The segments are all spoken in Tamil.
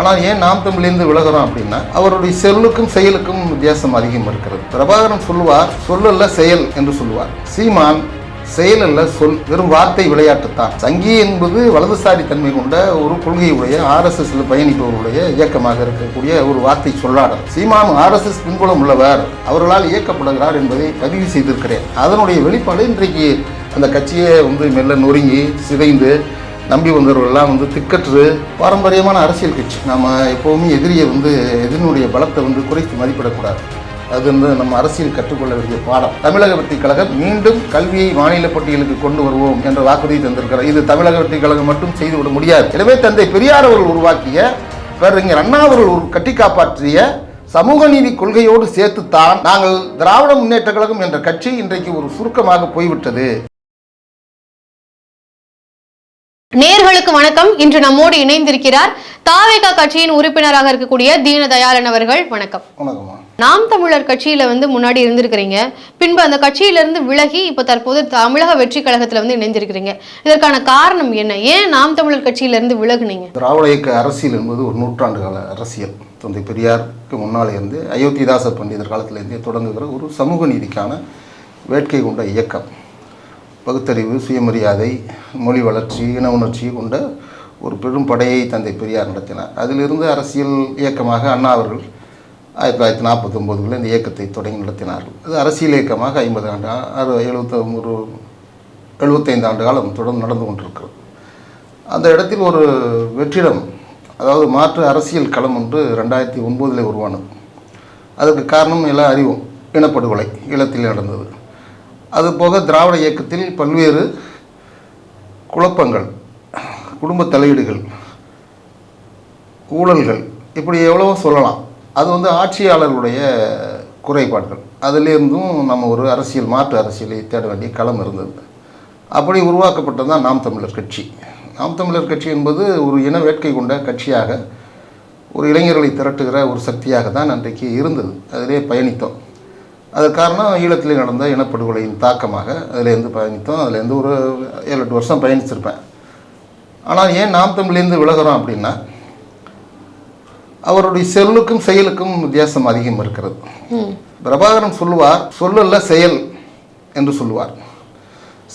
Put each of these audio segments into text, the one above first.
ஆனால் ஏன் நாம் தமிழிலிருந்து விலகிறோம் அப்படின்னா அவருடைய சொல்லுக்கும் செயலுக்கும் வித்தியாசம் அதிகம் இருக்கிறது. பிரபாகரன் சொல்லுவார் சொல்லல்ல செயல் என்று சொல்லுவார். சீமான் செயல் அல்ல சொல் வெறும் வார்த்தை விளையாட்டுத்தான். சங்கி என்பது வலதுசாரி தன்மை கொண்ட ஒரு கொள்கையுடைய ஆர்எஸ்எஸ்ல பயணிப்பவருடைய இயக்கமாக இருக்கக்கூடிய ஒரு வார்த்தை சொல்லாடல். சீமான் ஆர்எஸ்எஸ் பின்புலம் உள்ளவர். அவர்களால் இயக்கப்படுகிறார் என்பதை பதிவு செய்திருக்கிறேன். அதனுடைய வெளிப்பாடு இன்றைக்கு அந்த கட்சியை வந்து மெல்ல நொறுங்கி சிதைந்து நம்பி வந்தவர்கள்லாம் வந்து திக்கற்று பாரம்பரியமான அரசியல் கட்சி. நம்ம எப்போவுமே எதிரியை வந்து எதிரினுடைய பலத்தை வந்து குறைத்து மதிப்பிடக்கூடாது. அது வந்து நம்ம அரசியல் கற்றுக்கொள்ள வேண்டிய பாடம். தமிழக வெற்றி கழகம் மீண்டும் கல்வியை மாநில பட்டியலுக்கு கொண்டு வருவோம் என்ற வாக்குறுதி தந்திருக்கிறார். இது தமிழக வெற்றி கழகம் மட்டும் செய்துவிட முடியாது. எனவே தந்தை பெரியார் அவர்கள் உருவாக்கிய பேரறிஞர் அண்ணா அவர்கள் ஒரு கட்டி காப்பாற்றிய சமூக நீதி கொள்கையோடு சேர்த்துத்தான் நாங்கள் திராவிட முன்னேற்ற கழகம் என்ற கட்சி இன்றைக்கு ஒரு சுருக்கமாக போய்விட்டது. நேர்களுக்கு வணக்கம். இன்று நம்மோடு இணைந்திருக்கிறார் தாவேகா கட்சியின் உறுப்பினராக இருக்கக்கூடிய தீனதயாளன் அவர்கள். வணக்கம். நாம் தமிழர் கட்சியில வந்து முன்னாடி இருந்திருக்கிறீங்க. பின்பு அந்த கட்சியிலிருந்து விலகி இப்போ தற்போது தமிழக வெற்றி கழகத்துல வந்து இணைந்திருக்கிறீங்க. இதற்கான காரணம் என்ன? ஏன் நாம் தமிழர் கட்சியிலிருந்து விலகுனீங்க? திராவிட இயக்க அரசியல் என்பது ஒரு நூற்றாண்டு கால அரசியல். தந்தை பெரியாருக்கு முன்னாலே இருந்து அயோத்திதாச பண்டிதர் காலத்திலிருந்தே தொடங்குகிற ஒரு சமூக நீதிக்கான வேட்கை கொண்ட இயக்கம். பகுத்தறிவு சுயமரியாதை மொழி வளர்ச்சி இன உணர்ச்சி கொண்ட ஒரு பெரும் படையை தந்தை பெரியார் நடத்தினார். அதிலிருந்து அரசியல் இயக்கமாக அண்ணா அவர்கள் ஆயிரத்தி தொள்ளாயிரத்தி நாற்பத்தொம்போதுகளில் இந்த இயக்கத்தை தொடங்கி நடத்தினார்கள். அது அரசியல் இயக்கமாக ஐம்பது ஆண்டு அறு எழுபத்தொரு எழுபத்தைந்து ஆண்டு காலம் தொடர்ந்து நடந்து கொண்டிருக்கிறது. அந்த இடத்தில் ஒரு வெற்றிடம் அதாவது மாற்று அரசியல் களம் ஒன்று ரெண்டாயிரத்தி ஒன்பதில் உருவானது. அதற்கு காரணம் எல்லாம் அறிவோம் இனப்படுகொலை ஈழத்தில் நடந்தது. அதுபோக திராவிட இயக்கத்தில் பல்வேறு குழப்பங்கள் குடும்ப தலையீடுகள் ஊழல்கள் இப்படி எவ்வளவோ சொல்லலாம். அது வந்து ஆட்சியாளர்களுடைய குறைபாடுகள். அதிலிருந்தும் நம்ம ஒரு அரசியல் மாற்று அரசியலை தேட வேண்டிய களம் இருந்தது. அப்படி உருவாக்கப்பட்டது தான் நாம் தமிழர் கட்சி. நாம் தமிழர் கட்சி என்பது ஒரு இன வேட்கை கொண்ட கட்சியாக ஒரு இளைஞர்களை திரட்டுகிற ஒரு சக்தியாக தான் அன்றைக்கு இருந்தது. அதிலே பயணித்தோம். அது காரணம் ஈழத்திலே நடந்த இனப்படுகொலையின் தாக்கமாக அதிலேருந்து பயணித்தோம். அதுலேருந்து ஒரு ஏழு எட்டு வருஷம் பயணிச்சிருப்பேன். ஆனால் ஏன் நாம் தமிழ்லேருந்து விலகிறோம் அப்படின்னா அவருடைய சொல்லுக்கும் செயலுக்கும் வித்தியாசம் அதிகம் இருக்கிறது. பிரபாகரன் சொல்லுவார் சொல்லல்ல செயல் என்று சொல்லுவார்.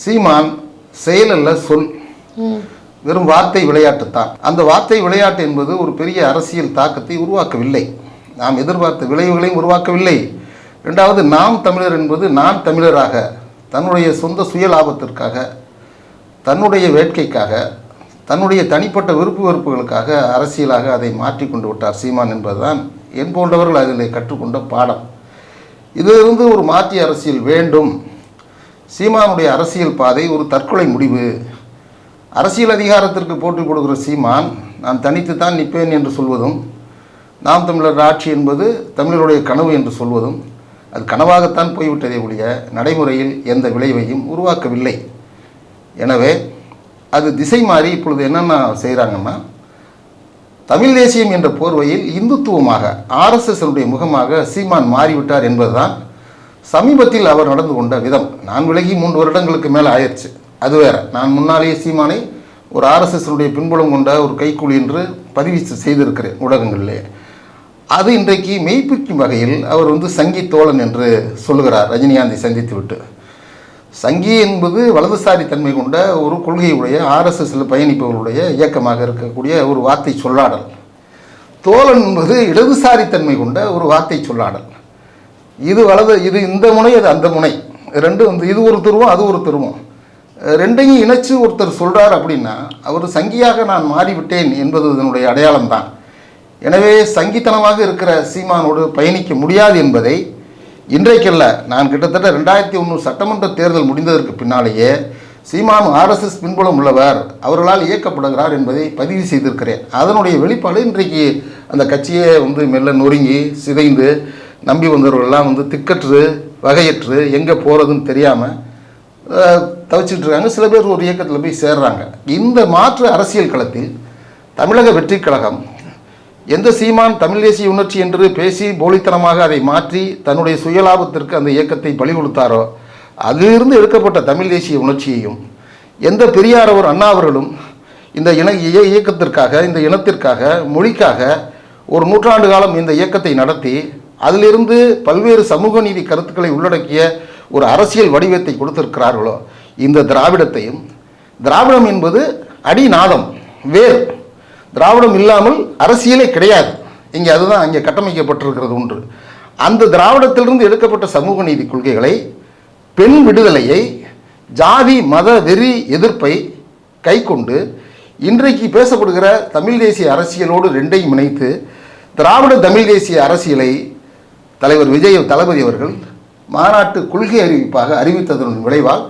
சீமான் செயல் அல்ல சொல் வெறும் வார்த்தை விளையாட்டுத்தான். அந்த வார்த்தை விளையாட்டு என்பது ஒரு பெரிய அரசியல் தாக்கத்தை உருவாக்கவில்லை. நாம் எதிர்பார்த்த விளைவுகளையும் உருவாக்கவில்லை. ரெண்டாவது நாம் தமிழர் என்பது நான் தமிழராக தன்னுடைய சொந்த சுய லாபத்திற்காக தன்னுடைய வேட்கைக்காக தன்னுடைய தனிப்பட்ட விருப்பு வெறுப்புகளுக்காக அரசியலாக அதை மாற்றி கொண்டு விட்டார் சீமான் என்பதுதான் என் போன்றவர்கள் அதில் கற்றுக்கொண்ட பாடம். இதிலிருந்து ஒரு மாற்றி அரசியல் வேண்டும். சீமானுடைய அரசியல் பாதை ஒரு தற்கொலை முடிவு. அரசியல் அதிகாரத்திற்கு போட்டி கொடுக்கிற சீமான் நான் தனித்து தான் நிற்பேன் என்று சொல்வதும் நாம் தமிழர் ஆட்சி என்பது தமிழருடைய கனவு என்று சொல்வதும் அது கனவாகத்தான் போய்விட்டதே ஒழிய நடைமுறையில் எந்த விளைவையும் உருவாக்கவில்லை. எனவே அது திசை மாறி இப்பொழுது என்னென்ன செய்கிறாங்கன்னா தமிழ் தேசியம் என்ற போர்வையில் இந்துத்துவமாக ஆர்எஸ்எஸ்னுடைய முகமாக சீமான் மாறிவிட்டார் என்பதுதான் சமீபத்தில் அவர் நடந்து கொண்ட விதம். நான் விலகி மூன்று வருடங்களுக்கு மேலே ஆயிடுச்சு. அது வேற. நான் முன்னாலேயே சீமானை ஒரு ஆர்எஸ்எஸ்னுடைய பின்புலம் கொண்ட ஒரு கைக்கூலி என்று பதிவு செய்திருக்கிறேன் ஊடகங்களிலே. அது இன்றைக்கு மெய்ப்பிக்கும் வகையில் அவர் வந்து சங்கி தோழன் என்று சொல்லுகிறார். ரஜினிகாந்தை சந்தித்துவிட்டு. சங்கி என்பது வலதுசாரி தன்மை கொண்ட ஒரு கொள்கையுடைய ஆர்எஸ்எஸ்ல பயணிப்பவர்களுடைய இயக்கமாக இருக்கக்கூடிய ஒரு வார்த்தை சொல்லாடல். தோழன் என்பது இடதுசாரி தன்மை கொண்ட ஒரு வார்த்தை சொல்லாடல். இது வலது இது இந்த முனை அது அந்த முனை. ரெண்டு வந்து இது ஒரு துருவம் அது ஒரு துருவம். ரெண்டையும் இணைச்சு ஒருத்தர் சொல்கிறார் அப்படின்னா அவர் சங்கியாக நான் மாறிவிட்டேன் என்பது இதனுடைய அடையாளம் தான் எனவே சங்கித்தனமாக இருக்கிற சீமானோடு பயணிக்க முடியாது என்பதை இன்றைக்கல்ல நான் கிட்டத்தட்ட ரெண்டாயிரத்தி ஒன்று சட்டமன்ற தேர்தல் முடிந்ததற்கு பின்னாலேயே சீமான் ஆர்எஸ்எஸ் பின்புலம் உள்ளவர் அவர்களால் இயக்கப்படுகிறார் என்பதை பதிவு செய்திருக்கிறேன். அதனுடைய வெளிப்பாடு இன்றைக்கு அந்த கட்சியை வந்து மெல்ல நொறுங்கி சிதைந்து நம்பி வந்தவர்கள்லாம் வந்து திக்கற்று வகையற்று எங்கே போகிறதுன்னு தெரியாமல் தவிச்சிட்டு இருக்காங்க. சில பேர் ஒரு இயக்கத்தில் போய் சேர்றாங்க. இந்த மாற்று அரசியல் களத்தில் தமிழக வெற்றி கழகம் எந்த சீமான் தமிழ் தேசிய உணர்ச்சி என்று பேசி போலித்தனமாக அதை மாற்றி தன்னுடைய சுயலாபத்திற்கு அந்த இயக்கத்தை பலி கொடுத்தாரோ அதிலிருந்து எடுக்கப்பட்ட தமிழ் தேசிய உணர்ச்சியையும் எந்த பெரியார் அவர் அண்ணா அவர்களும் இந்த இன இயக்கத்திற்காக இந்த இனத்திற்காக மொழிக்காக ஒரு நூற்றாண்டு காலம் இந்த இயக்கத்தை நடத்தி அதிலிருந்து பல்வேறு சமூக நீதி கருத்துக்களை உள்ளடக்கிய ஒரு அரசியல் வடிவத்தை கொடுத்திருக்கிறார்களோ இந்த திராவிடத்தையும். திராவிடம் என்பது அடிநாதம் வேர் திராவிடம் இல்லாமல் அரசியலே கிடையாது. இங்கே அதுதான் இங்கே கட்டமைக்கப்பட்டிருக்கிறது ஒன்று. அந்த திராவிடத்திலிருந்து எடுக்கப்பட்ட சமூக நீதி கொள்கைகளை பெண் விடுதலையை ஜாதி மத வெறி எதிர்ப்பை கைக்கொண்டு இன்றைக்கு பேசப்படுகிற தமிழ் தேசிய அரசியலோடு ரெண்டையும் இணைத்து திராவிட தமிழ் தேசிய அரசியலை தலைவர் விஜய் தளபதி அவர்கள் மாநாட்டு கொள்கை அறிவிப்பாக அறிவித்ததன் விளைவால்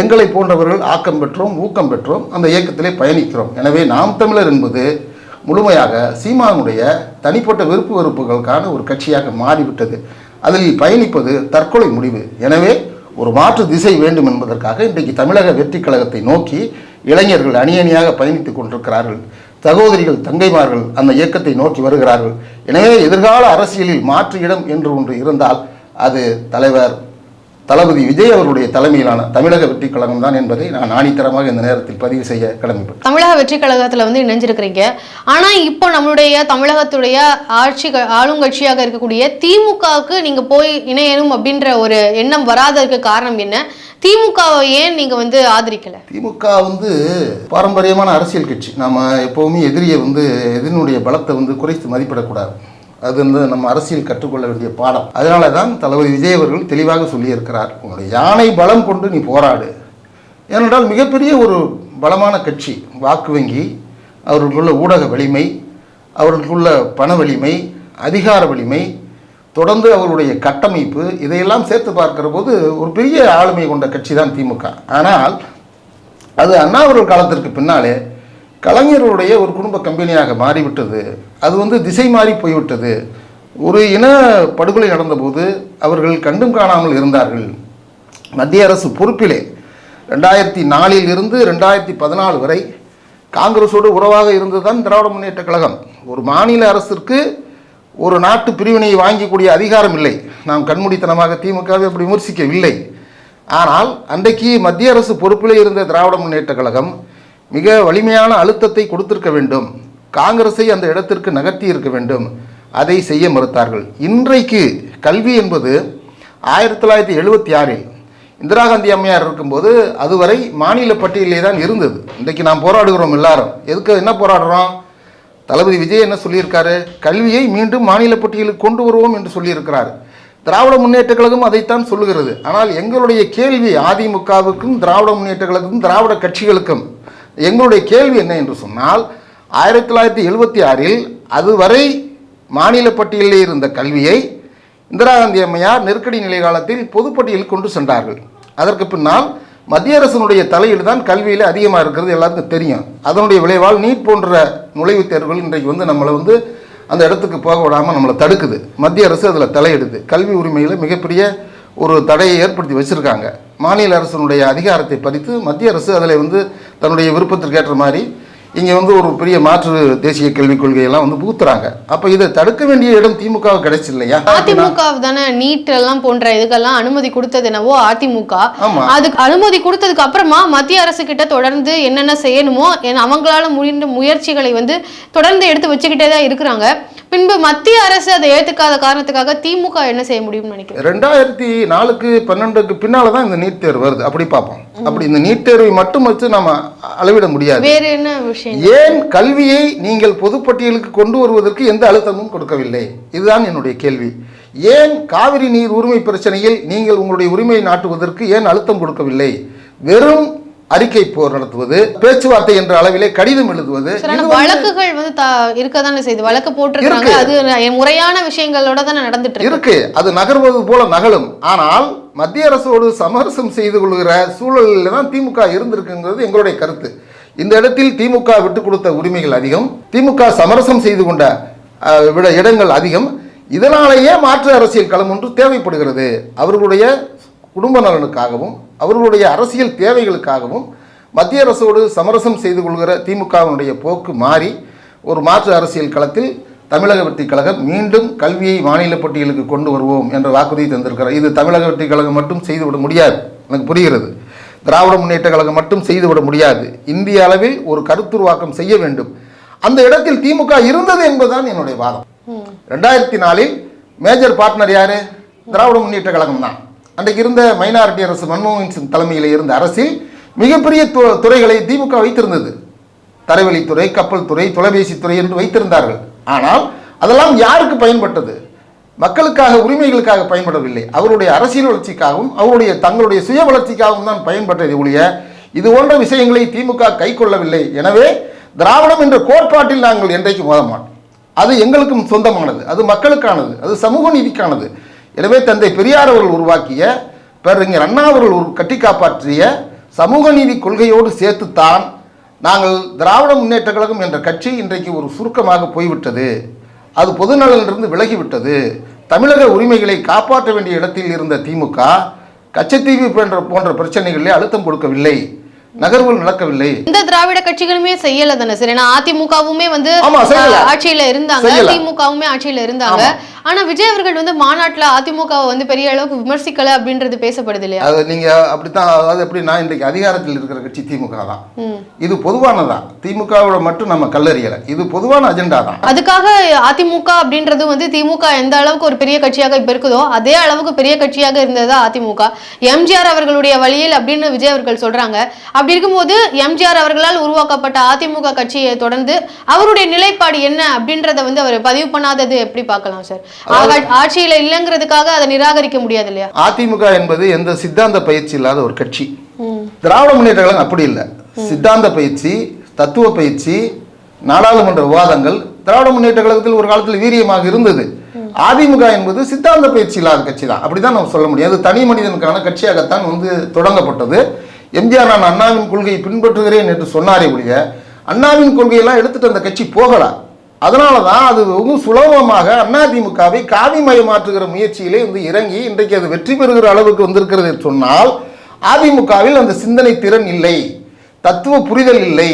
எங்களை போன்றவர்கள் ஆக்கம் பெற்றோம் ஊக்கம் பெற்றோம் அந்த இயக்கத்திலே பயணிக்கிறோம். எனவே நாம் தமிழர் என்பது முழுமையாக சீமானுடைய தனிப்பட்ட விருப்பு வெறுப்புகளுக்கான ஒரு கட்சியாக மாறிவிட்டது. அதில் பயணிப்பது தற்கொலை முடிவு. எனவே ஒரு மாற்று திசை வேண்டும் என்பதற்காக இன்றைக்கு தமிழக வெற்றி கழகத்தை நோக்கி இளைஞர்கள் அணி அணியாக பயணித்துக் கொண்டிருக்கிறார்கள். சகோதரிகள் தங்கைமார்கள் அந்த இயக்கத்தை நோக்கி வருகிறார்கள். எனவே எதிர்கால அரசியலில் மாற்று இடம் என்று ஒன்று இருந்தால் அது தலைவர் தளபதி விஜய் அவருடைய தலைமையிலான தமிழக வெற்றி கழகம் தான் என்பதை நான் ஆணித்தரமாக இந்த நேரத்தில் பதிவு செய்ய கடமைப்பட்டேன். தமிழக வெற்றி கழகத்துல வந்து இணைஞ்சிருக்கிறீங்க. ஆனா இப்போ நம்மளுடைய தமிழகத்துடைய ஆட்சி ஆளுங்கட்சியாக இருக்கக்கூடிய திமுகவுக்கு நீங்க போய் இணையணும் அப்படின்ற ஒரு எண்ணம் வராததுக்கு காரணம் என்ன? திமுகவை ஏன் நீங்க வந்து ஆதரிக்கல? திமுக வந்து பாரம்பரியமான அரசியல் கட்சி. நம்ம எப்போவுமே எதிரியை வந்து எதிரினுடைய பலத்தை வந்து குறைத்து மதிப்பிடக்கூடாது. அது வந்து நம்ம அரசியல் கற்றுக்கொள்ள வேண்டிய பாடம். அதனால தான் தளபதி விஜய் அவர்கள் தெளிவாக சொல்லியிருக்கிறார் உன்னுடைய யானை பலம் கொண்டு நீ போராடு. ஏனென்றால் மிகப்பெரிய ஒரு பலமான கட்சி வாக்கு வங்கி அவர்களுக்குள்ள ஊடக வலிமை அவர்களுக்குள்ள பண வலிமை அதிகார வலிமை தொடர்ந்து அவருடைய கட்டமைப்பு இதையெல்லாம் சேர்த்து பார்க்கிற போது ஒரு பெரிய ஆளுமை கொண்ட கட்சி தான் திமுக. ஆனால் அது அண்ணா அவர்கள் காலத்திற்கு பின்னாலே கலைஞர்களுடைய ஒரு குடும்ப கம்பெனியாக மாறிவிட்டது. அது வந்து திசை மாறி போய்விட்டது. ஒரு இன படுகொலை நடந்தபோது அவர்கள் கண்டும் காணாமல் இருந்தார்கள். மத்திய அரசு பொறுப்பிலே ரெண்டாயிரத்தி நாலில் இருந்து ரெண்டாயிரத்தி பதினாலு வரை காங்கிரஸோடு உறவாக இருந்ததுதான் திராவிட முன்னேற்ற கழகம். ஒரு மாநில அரசிற்கு ஒரு நாட்டு பிரிவினையை வாங்கிக்கூடிய அதிகாரம் இல்லை. நாம் கண்மூடித்தனமாக திமுகவை அப்படி விமர்சிக்கவில்லை. ஆனால் அன்றைக்கு மத்திய அரசு பொறுப்பிலே இருந்த திராவிட முன்னேற்ற கழகம் மிக வலிமையான அழுத்தத்தை கொடுத்திருக்க வேண்டும். காங்கிரஸை அந்த இடத்திற்கு நகர்த்தி இருக்க வேண்டும். அதை செய்ய மறுத்தார்கள். இன்றைக்கு கல்வி என்பது ஆயிரத்தி தொள்ளாயிரத்தி எழுபத்தி ஆறில் இந்திரா காந்தி அம்மையார் இருக்கும்போது அதுவரை மாநில பட்டியலிலே தான் இருந்தது. இன்றைக்கு நாம் போராடுகிறோம் எல்லாரும். எதுக்கு என்ன போராடுறோம்? தளபதி விஜய் என்ன சொல்லியிருக்காரு? கல்வியை மீண்டும் மாநில பட்டியலுக்கு கொண்டு வருவோம் என்று சொல்லியிருக்கிறார். திராவிட முன்னேற்ற கழகம் அதைத்தான் சொல்லுகிறது. ஆனால் எங்களுடைய கேள்வி அதிமுகவுக்கும் திராவிட முன்னேற்ற கழகத்துக்கும் திராவிட கட்சிகளுக்கும் எங்களுடைய கேள்வி என்ன என்று சொன்னால் ஆயிரத்தி தொள்ளாயிரத்தி எழுபத்தி ஆறில் அதுவரை மாநில பட்டியலில் இருந்த கல்வியை இந்திரா காந்தி அம்மையார் நெருக்கடி நிலை காலத்தில் பொதுப்பட்டியலில் கொண்டு சென்றார்கள். அதற்கு பின்னால் மத்திய அரசினுடைய தலையீடு தான் கல்வியில் அதிகமாக இருக்கிறது எல்லாருக்கும் தெரியும். அதனுடைய விளைவால் நீட் போன்ற நுழைவுத் தேர்வுகள் இன்றைக்கு வந்து நம்மளை வந்து அந்த இடத்துக்கு போக விடாமல் நம்மளை தடுக்குது. மத்திய அரசு அதில் தலையிடுது. கல்வி உரிமையில் மிகப்பெரிய ஒரு தடையை ஏற்படுத்தி வச்சுருக்காங்க. மாநில அரசினுடைய அதிகாரத்தை பறித்து மத்திய அரசு அதில் வந்து தன்னுடைய விருப்பத்திற்கு ஏற்ற மாதிரி இங்கே வந்து ஒரு பெரிய மாற்று தேசிய கல்விக் கொள்கையெல்லாம் வந்து புகுத்துறாங்க. அப்போ இதை தடுக்க வேண்டிய இடம் திமுக கிடைச்சு இல்லையா? அதிமுக தானே நீட் எல்லாம் போன்ற இதுக்கெல்லாம் அனுமதி கொடுத்தது என்னவோ அதிமுக. அதுக்கு அனுமதி கொடுத்ததுக்கு அப்புறமா மத்திய அரசு கிட்ட தொடர்ந்து என்னென்ன செய்யணுமோ அவங்களால முடிந்த முயற்சிகளை வந்து தொடர்ந்து எடுத்து வச்சுக்கிட்டே தான் இருக்கிறாங்க. பின்பு மத்திய அரசு அதை ஏத்துக்காத காரணத்துக்காக திமுக என்ன செய்ய முடியும்னு நினைக்கிறேன் ரெண்டாயிரத்தி நாலுக்கு பன்னெண்டுக்கு பின்னால தான் இந்த நீட் தேர்வு வருது. அப்படி பார்ப்போம். அப்படி இந்த நீட் தேர்வை மட்டும் வச்சு நம்ம அளவிட முடியாது. வேற என்ன விஷயம் ஏன் கல்வியை நீங்கள் பொதுப்பட்டியலுக்கு கொண்டு வருவதற்கு எந்த அழுத்தமும் கொடுக்கவில்லை? இதுதான் என்னுடைய கேள்வி. ஏன் காவிரி நீர் உரிமை பிரச்சனையில் நீங்கள் உங்களுடைய உரிமையை நாட்டுவதற்கு ஏன் அழுத்தம் கொடுக்கவில்லை? வெறும் அறிக்கை போர் நடத்துவது பேச்சுவார்த்தை என்ற அளவிலே கடிதம் எழுதுவது வழக்குகள் வந்து இருக்க தானே செய்யுது வழக்கு போட்டிருக்காங்க. அது முறையான விஷயங்களோட தானே நடந்துட்டு இருக்கு. அது நகர்வது போல நகலும் ஆனால் மத்திய அரசோடு சமரசம் செய்து கொள்கிற சூழலில் தான் திமுக இருந்திருக்குங்கிறது எங்களுடைய கருத்து. இந்த இடத்தில் திமுக விட்டு கொடுத்த உரிமைகள் அதிகம். திமுக சமரசம் செய்து கொண்ட விட இடங்கள் அதிகம். இதனாலேயே மாற்று அரசியல் களம் ஒன்று தேவைப்படுகிறது. அவர்களுடைய குடும்ப நலனுக்காகவும் அவர்களுடைய அரசியல் தேவைகளுக்காகவும் மத்திய அரசோடு சமரசம் செய்து கொள்கிற திமுகவினுடைய போக்கு மாறி ஒரு மாற்று அரசியல் களத்தில் தமிழக வெற்றி கழகம் மீண்டும் கல்வியை மாநில பட்டியலுக்கு கொண்டு வருவோம் என்ற வாக்குறுதி தந்திருக்கிறார். இது தமிழக வெற்றி கழகம் மட்டும் செய்துவிட முடியாது. எனக்கு புரிகிறது. திராவிட முன்னேற்ற கழகம் மட்டும் செய்துவிட முடியாது. இந்திய அளவில் ஒரு கருத்துருவாக்கம் செய்ய வேண்டும். அந்த இடத்தில் திமுக இருந்தது என்பதுதான் என்னுடைய வாதம். ரெண்டாயிரத்தி நாலில் மேஜர் பார்ட்னர் யாரு? திராவிட முன்னேற்ற கழகம் தான் அன்றைக்கு இருந்த மைனாரிட்டி அரசு மன்மோகன் சிங் தலைமையில் இருந்த அரசில் மிகப்பெரிய து- துறைகளை திமுக வைத்திருந்தது. தரைவழித்துறை கப்பல் துறை தொலைபேசி துறை என்று வைத்திருந்தார்கள். ஆனால் அதெல்லாம் யாருக்கு பயன்பட்டது? மக்களுக்காக உரிமைகளுக்காக பயன்படவில்லை. அவருடைய அரசியல் வளர்ச்சிக்காகவும் அவருடைய தங்களுடைய சுய வளர்ச்சிக்காகவும் தான் பயன்பட்டது ஒழிய இது போன்ற விஷயங்களை திமுக கை கொள்ளவில்லை. எனவே திராவிடம் என்ற கோட்பாட்டில் நாங்கள் என்றைக்கு மோத மாட்டோம். அது எங்களுக்கும் சொந்தமானது. அது மக்களுக்கானது. அது சமூக நீதிக்கானது. எனவே தந்தை பெரியார் அவர்கள் உருவாக்கிய பேரறிஞர் அண்ணா அவர்கள் கட்டி காப்பாற்றிய சமூக நீதி கொள்கையோடு சேர்த்துத்தான் நாங்கள் திராவிட முன்னேற்ற கழகம் என்ற கட்சி இன்றைக்கு ஒரு சுருக்கமாக போய்விட்டது. அது பொதுநலனிலிருந்து விலகிவிட்டது. தமிழக உரிமைகளை காப்பாற்ற வேண்டிய இடத்தில் இருந்த திமுக கச்சத்தீவு போன்ற போன்ற பிரச்சனைகளிலே அழுத்தம் கொடுக்கவில்லை. நகர்வுகள் நடக்கவில்லை. இந்த திராவிட கட்சிகளுமே செய்யல தானே சார் ஏன்னா அதிமுகவுமே வந்து ஆட்சியில இருந்தாங்க. திமுகவுமே ஆட்சியில இருந்தாங்க. ஆனா விஜய் அவர்கள் வந்து மாநாட்டுல அதிமுகவை வந்து பெரிய அளவுக்கு விமர்சிக்கல அப்படின்றது பேசப்படுது இல்லையா? அது நீங்க அப்படித்தான் அதாவது எப்படின்னா இன்றைக்கு அதிகாரத்தில் இருக்கிற கட்சி திமுக தான். இது பொதுவானதான் திமுகவோட மட்டும் நம்ம கல்லறியலை. இது பொதுவான அஜெண்டா தான். அதுக்காக அதிமுக அப்படின்றது வந்து திமுக எந்த அளவுக்கு ஒரு பெரிய கட்சியாக இப்ப இருக்குதோ அதே அளவுக்கு பெரிய கட்சியாக இருந்ததா அதிமுக. எம்ஜிஆர் அவர்களுடைய வழியில் அப்படின்னு விஜய் அவர்கள் சொல்றாங்க. அப்படி இருக்கும்போது எம்ஜிஆர் அவர்களால் உருவாக்கப்பட்ட அதிமுக கட்சியை தொடர்ந்து அவருடைய நிலைப்பாடு என்ன அப்படின்றத வந்து அவர் பதிவு பண்ணாதது எப்படி பார்க்கலாம் சார்? ஆட்சியில இல்லைங்கிறதுக்காக அதை நிராகரிக்க முடியாது இல்லையா அதிமுக என்பது எந்த சித்தாந்த பயிற்சி இல்லாத ஒரு கட்சி. திராவிட முன்னேற்ற கழகம் அப்படி இல்லை. சித்தாந்த பயிற்சி தத்துவ பயிற்சி நாடாளுமன்ற விவாதங்கள் திராவிட முன்னேற்ற கழகத்தில் ஒரு காலத்தில் வீரியமாக இருந்தது. அதிமுக என்பது சித்தாந்த பயிற்சி இல்லாத கட்சி தான். அப்படிதான் நம்ம சொல்ல முடியும். அது தனி மனிதனுக்கான கட்சியாகத்தான் வந்து தொடங்கப்பட்டது. எம்ஜிஆர் நான் அண்ணாவின் கொள்கையை பின்பற்றுகிறேன் என்று சொன்னாரே ஒழிய அண்ணாவின் கொள்கையெல்லாம் எடுத்துட்டு அந்த கட்சி போகலாம். அதனால தான் அது வெகு சுலபமாக அதிமுகவை காவிமயமாற்றுகிற முயற்சியிலே வந்து இறங்கி இன்றைக்கு அது வெற்றி பெறுகிற அளவுக்கு வந்திருக்கிறது என்று சொன்னால் அதிமுகவில் அந்த சிந்தனை திறன் இல்லை தத்துவ புரிதல் இல்லை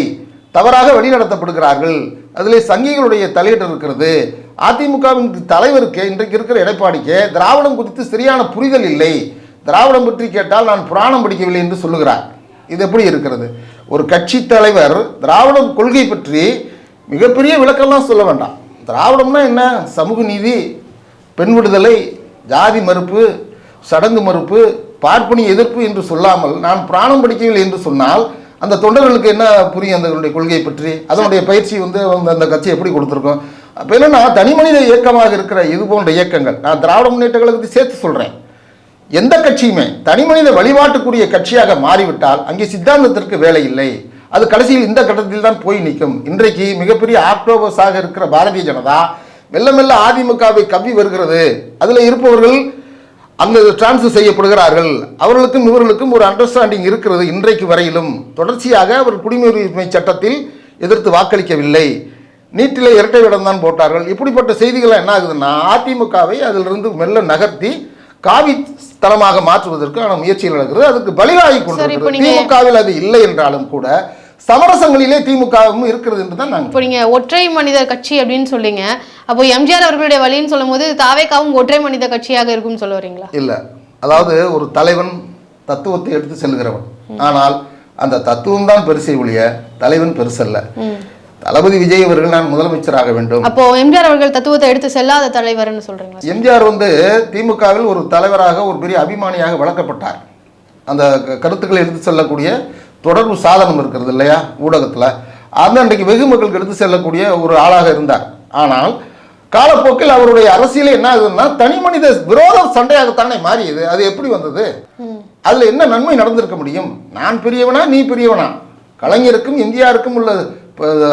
தவறாக வழிநடத்தப்படுகிறார்கள் அதில் சங்கிகளுடைய தலையீடு இருக்கிறது அதிமுகவின் தலைவருக்கு இன்றைக்கு இருக்கிற எடப்பாடிக்கு திராவிடம் குறித்து சரியான புரிதல் இல்லை. திராவிடம் பற்றி கேட்டால் நான் புராணம் படிக்கவில்லை என்று சொல்லுகிறார். இது எப்படி இருக்கிறது? ஒரு கட்சி தலைவர் திராவிடம் கொள்கை பற்றி மிகப்பெரிய விளக்கம்லாம் சொல்ல வேண்டாம். திராவிடம்னா என்ன? சமூக நீதி பெண் விடுதலை ஜாதி மறுப்பு சடங்கு மறுப்பு பார்ப்பனி எதிர்ப்பு என்று சொல்லாமல் நான் பிராணம் படிக்கவில்லை என்று சொன்னால் அந்த தொண்டர்களுக்கு என்ன புரியும் அந்த கொள்கையை பற்றி? அதனுடைய பயிற்சி வந்து அந்த கட்சி எப்படி கொடுத்துருக்கோம்? அப்போ என்னன்னா தனி மனித இயக்கமாக இருக்கிற இது போன்ற இயக்கங்கள் நான் திராவிட முன்னேற்ற கழகத்தை சேர்த்து சொல்கிறேன் எந்த கட்சியுமே தனி மனித வழிபாட்டுக்குரிய கட்சியாக மாறிவிட்டால் அங்கே சித்தாந்தத்திற்கு வேலை இல்லை. அது கடைசியில் இந்த கட்டத்தில் தான் போய் நிற்கும். இன்றைக்கு மிகப்பெரிய ஆக்டோபஸாக இருக்கிற பாரதிய ஜனதா மெல்ல மெல்ல அதிமுகவை கவ்வி வருகிறது. அதில் இருப்பவர்கள் அங்கு டிரான்ஸ்ஃபர் செய்யப்படுகிறார்கள். அவர்களுக்கும் இவர்களுக்கும் ஒரு அண்டர்ஸ்டாண்டிங் இருக்கிறது இன்றைக்கு வரையிலும். தொடர்ச்சியாக அவர் குடியுரிமை சட்டத்தில் எதிர்த்து வாக்களிக்கவில்லை. நீட்டிலே இரட்டை விடம் தான் போட்டார்கள். இப்படிப்பட்ட செய்திகள் என்ன ஆகுதுன்னா அதிமுகவை அதிலிருந்து மெல்ல நகர்த்தி காவி தளமாக மாற்றுவதற்கான முயற்சிகள் நடக்கிறது. அதுக்கு இப்போ கொண்டிருக்கிறது திமுகவில் அது இல்லை என்றாலும் கூட சமரசங்களிலே திமுகவும் இருக்கிறது என்று தான் நாங்கள் இப்போ நீங்க ஒற்றை மனித கட்சி அப்படின்னு சொல்றீங்க. அப்போ எம்ஜிஆர் அவர்களுடைய வழின்னு சொல்லும்போது தாவேக்காவும் ஒற்றை மனித கட்சியாக இருக்கும்னு சொல்ல வரீங்களா? இல்லை. அதாவது ஒரு தலைவன் தத்துவத்தை எடுத்து செல்கிறவன் ஆனால் அந்த தத்துவம் தான் பெருசை ஒழிய தலைவன் பெருசல்ல. தளபதி விஜய் அவர்கள் நான் முதலமைச்சராக வேண்டும். அப்போ எம்ஜிஆர் அவர்கள் தத்துவத்தை எடுத்து செல்லாத தலைவர்னு சொல்றீங்களா? எம்ஜிஆர் வந்து திமுகவில் ஒரு தலைவராக ஒரு பெரிய அபிமானியாக வளர்க்கப்பட்டார். அந்த கருத்துக்களை எடுத்து செல்லக்கூடிய தொடர்பு சாதனம் இருக்கிறது இல்லையா ஊடகத்தில். அந்த அன்றைக்கு வெகு மக்களுக்கு எடுத்து செல்லக்கூடிய ஒரு ஆளாக இருந்தார். ஆனால் காலப்போக்கில் அவருடைய அரசியலே என்ன ஆகுதுன்னா தனி மனித விரோத சண்டையாகத்தானே மாறியது. அது எப்படி வந்தது? அதுல என்ன நன்மை நடந்திருக்க முடியும்? நான் பெரியவனா நீ பெரியவனா? கலைஞருக்கும் எம்ஜிஆருக்கும் உள்ள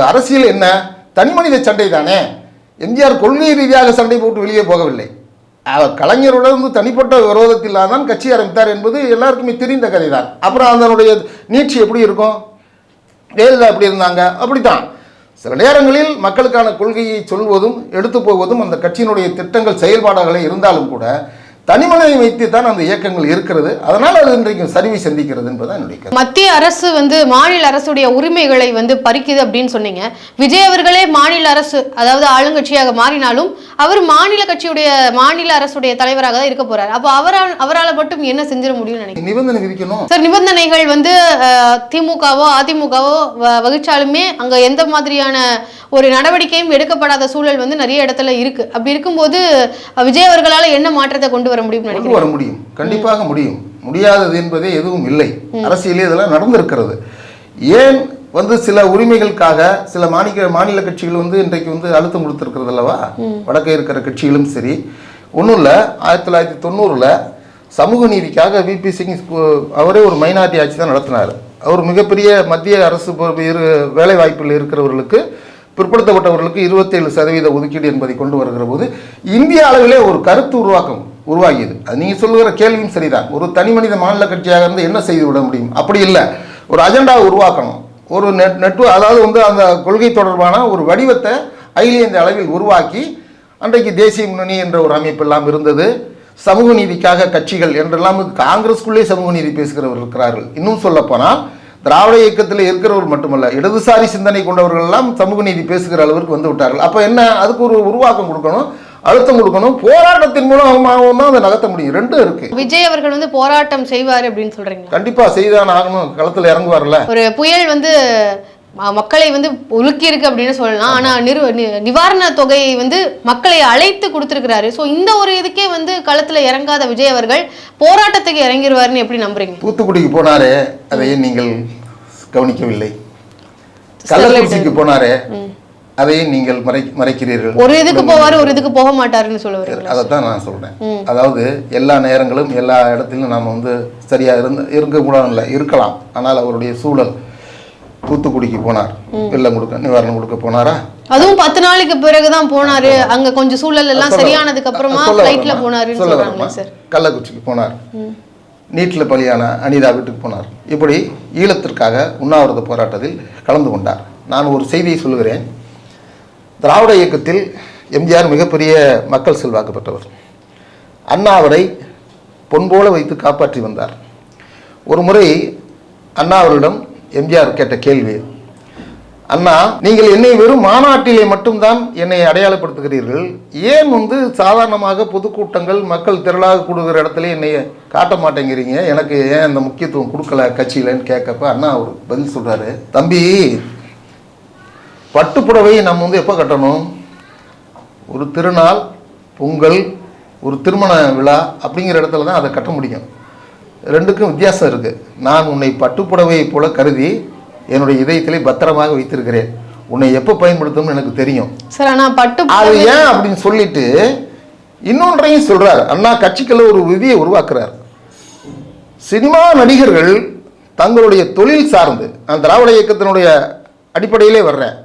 அரசியல் என்ன? தனி மனித சண்டை தானே எம்ஜிஆர் கொள்கை ரீதியாக சண்டை போட்டு வெளியே போகவில்லை. கலைஞருடன் வந்து தனிப்பட்ட விரோதத்தில் தான் கட்சி ஆரம்பித்தார் என்பது எல்லாருக்குமே தெரிந்த கதை தான் அப்புறம் அதனுடைய நீட்சி எப்படி இருக்கும்? வேலில் எப்படி இருந்தாங்க? அப்படித்தான். சில நேரங்களில் மக்களுக்கான கொள்கையை சொல்வதும் எடுத்து போவதும் அந்த கட்சியினுடைய திட்டங்கள் செயல்பாடுகளை இருந்தாலும் கூட தனிமனிதை வைத்து தான் அந்த இயக்கங்கள் இருக்கிறது. அதனால் அது இன்றைக்கு சரிவை சந்திக்கிறது என்பதுதான் என்னுடைய. மத்திய அரசு வந்து மாநில அரசுடைய உரிமைகளை வந்து பறிக்குது அப்படின்னு சொன்னீங்க. விஜய் அவர்களே மாநில அரசு அதாவது ஆளுங்கட்சியாக மாறினாலும் அவர் மாநில கட்சியுடைய மாநில அரசுடைய தலைவராக தான் இருக்க போறாரு. அப்போ அவரால் அவரால் மட்டும் என்ன செஞ்சிட முடியும்னு நினைக்கிறேன் நிபந்தனை விதிக்கணும். சார் நிபந்தனைகள் வந்து திமுகவோ அதிமுகவோ வகிச்சாலுமே அங்க எந்த மாதிரியான ஒரு நடவடிக்கையும் எடுக்கப்படாத சூழல் வந்து நிறைய இடத்துல இருக்கு. அப்படி இருக்கும்போது விஜய் அவர்களால என்ன மாற்றத்தை கொண்டு வர முடியும்னு கொண்டு நினைக்கிறேன் வர முடியும். கண்டிப்பாக முடியும். முடியாதது என்பதே எதுவும் இல்லை. அரசியலே இதெல்லாம் நடந்திருக்கிறது. ஏன் வந்து சில உரிமைகளுக்காக சில மாநில மாநில கட்சிகள் வந்து இன்றைக்கு வந்து அழுத்தம் கொடுத்துருக்கிறது அல்லவா? வடக்கே இருக்கிற கட்சிகளும் சரி. ஒன்றும் இல்லை ஆயிரத்தி தொள்ளாயிரத்தி தொண்ணூறில் சமூக நீதிக்காக விபி சிங் அவரே ஒரு மைனாரிட்டி ஆட்சி தான் நடத்தினார். அவர் மிகப்பெரிய மத்திய அரசு இரு வேலை வாய்ப்பில் இருக்கிறவர்களுக்கு பிற்படுத்தப்பட்டவர்களுக்கு இருபத்தேழு சதவீத ஒதுக்கீடு என்பதை கொண்டு வருகிற போது இந்திய அளவிலே ஒரு கருத்து உருவாக்கம். உருவாகியது. அது நீங்கள் சொல்லுகிற கேள்வியும் சரிதான். ஒரு தனி மனித மாநில கட்சியாக இருந்து என்ன செய்து விட முடியும்? அப்படி இல்லை. ஒரு அஜெண்டாவை உருவாக்கணும். ஒரு நெட் நெட்வொர்க் அதாவது வந்து அந்த கொள்கை தொடர்பான ஒரு வடிவத்தை அகில இந்திய அளவில் உருவாக்கி அன்றைக்கு தேசிய முன்னணி என்ற ஒரு அமைப்பு எல்லாம் இருந்தது. சமூக நீதிக்காக கட்சிகள் என்றெல்லாம் காங்கிரஸ்க்குள்ளே சமூக நீதி பேசுகிறவர்கள் இருக்கிறார்கள். இன்னும் சொல்லப்போனால் திராவிட இயக்கத்தில் இருக்கிறவர் மட்டுமல்ல இடதுசாரி சிந்தனை கொண்டவர்கள் எல்லாம் சமூக நீதி பேசுகிற அளவிற்கு வந்து விட்டார்கள். அப்போ என்ன? அதுக்கு ஒரு உருவாக்கம் கொடுக்கணும். அழுத்தம் கொடுக்கணும். போராட்டத்தின் மூலமாகவும் தான் அதை நகர்த்த முடியும். ரெண்டும் இருக்கு. விஜய் அவர்கள் வந்து போராட்டம் செய்வாரு அப்படின்னு சொல்றீங்க கண்டிப்பா செய்தான் ஆகணும். களத்தில் இறங்குவார்ல ஒரு புயல் வந்து மக்களை வந்து உலுக்கி இருக்கு அப்படின்னு சொல்லலாம். ஆனா நிறு நிவாரண தொகையை வந்து மக்களை அழைத்து கொடுத்துருக்கிறாரு. ஸோ இந்த ஒரு இதுக்கே வந்து களத்துல இறங்காத விஜய் அவர்கள் போராட்டத்துக்கு இறங்கிடுவாருன்னு எப்படி நம்புறீங்க? தூத்துக்குடிக்கு போனாரே அதை நீங்கள் கவனிக்கவில்லை. கள்ளக்குறிச்சிக்கு போனாரே அதையும் நீங்கள் மறை மறைக்கிறீர்கள். ஒரு இதுக்கு போவாரு ஒரு இதுக்கு போக மாட்டாருன்னு சொல்ல வரீங்களா அதைத்தான் நான் சொல்றேன். அதாவது எல்லா நேரங்களும் எல்லா இடத்திலும் நாம் வந்து சரியா இருந்து இருக்க கூட இல்லை இருக்கலாம். ஆனால் அவருடைய சூழல் தூத்துக்குடிக்கு போனார். வெள்ளம் கொடுக்க நிவாரணம் கொடுக்க போனாரா? அதுவும் பத்து நாளைக்கு பிறகுதான் போனாரு. அங்க கொஞ்சம் சூழல் எல்லாம் சரியானதுக்கு அப்புறமா ஃபிளைட்ல. சார் கள்ளக்குறிச்சிக்கு போனார். நீட்டில் பலியான அனிதா வீட்டுக்கு போனார். இப்படி ஈழத்திற்காக உண்ணாவிரத போராட்டத்தில் கலந்து கொண்டார். நான் ஒரு செய்தியை சொல்லுகிறேன். திராவிட இயக்கத்தில் எம்ஜிஆர் மிகப்பெரிய மக்கள் செல்வாக்கு பெற்றவர் அண்ணா அவரை பொன் போல வைத்து காப்பாற்றி வந்தார். ஒரு முறை அண்ணா அவரிடம் எம்ஜிஆர் கேட்ட கேள்வி அண்ணா நீங்கள் என்னை வெறும் மாநாட்டிலே மட்டும்தான் என்னை அடையாளப்படுத்துகிறீர்கள். ஏன் வந்து சாதாரணமாக பொதுக்கூட்டங்கள் மக்கள் திரளாக கூடுகிற இடத்துல என்னை காட்ட மாட்டேங்கிறீங்க? எனக்கு ஏன் அந்த முக்கியத்துவம் கொடுக்கல கட்சியிலன்னு கேட்கப்ப அண்ணா அவர் பதில் சொல்கிறாரு தம்பி பட்டுப்புடவையை நம்ம வந்து எப்போ கட்டணும்? ஒரு திருநாள் பொங்கல் ஒரு திருமண விழா அப்படிங்கிற இடத்துல தான் அதை கட்ட முடியும். ரெண்டுக்கும் வித்தியாசம் இருக்குது நான் உன்னை பட்டுப்புடவையைப் போல கருதி என்னுடைய இதயத்திலே பத்திரமாக வைத்திருக்கிறேன். உன்னை எப்போ பயன்படுத்தணும்னு எனக்கு தெரியும். சார் ஆனா பட்டு அது ஏன் அப்படின்னு சொல்லிட்டு இன்னொன்றையும் சொல்றார். அண்ணா கட்சிக்குள்ள ஒரு விதியை உருவாக்குறார். சினிமா நடிகர்கள் தங்களுடைய தொழில் சார்ந்து நான் திராவிட இயக்கத்தினுடைய அடிப்படையிலே வர்றேன்.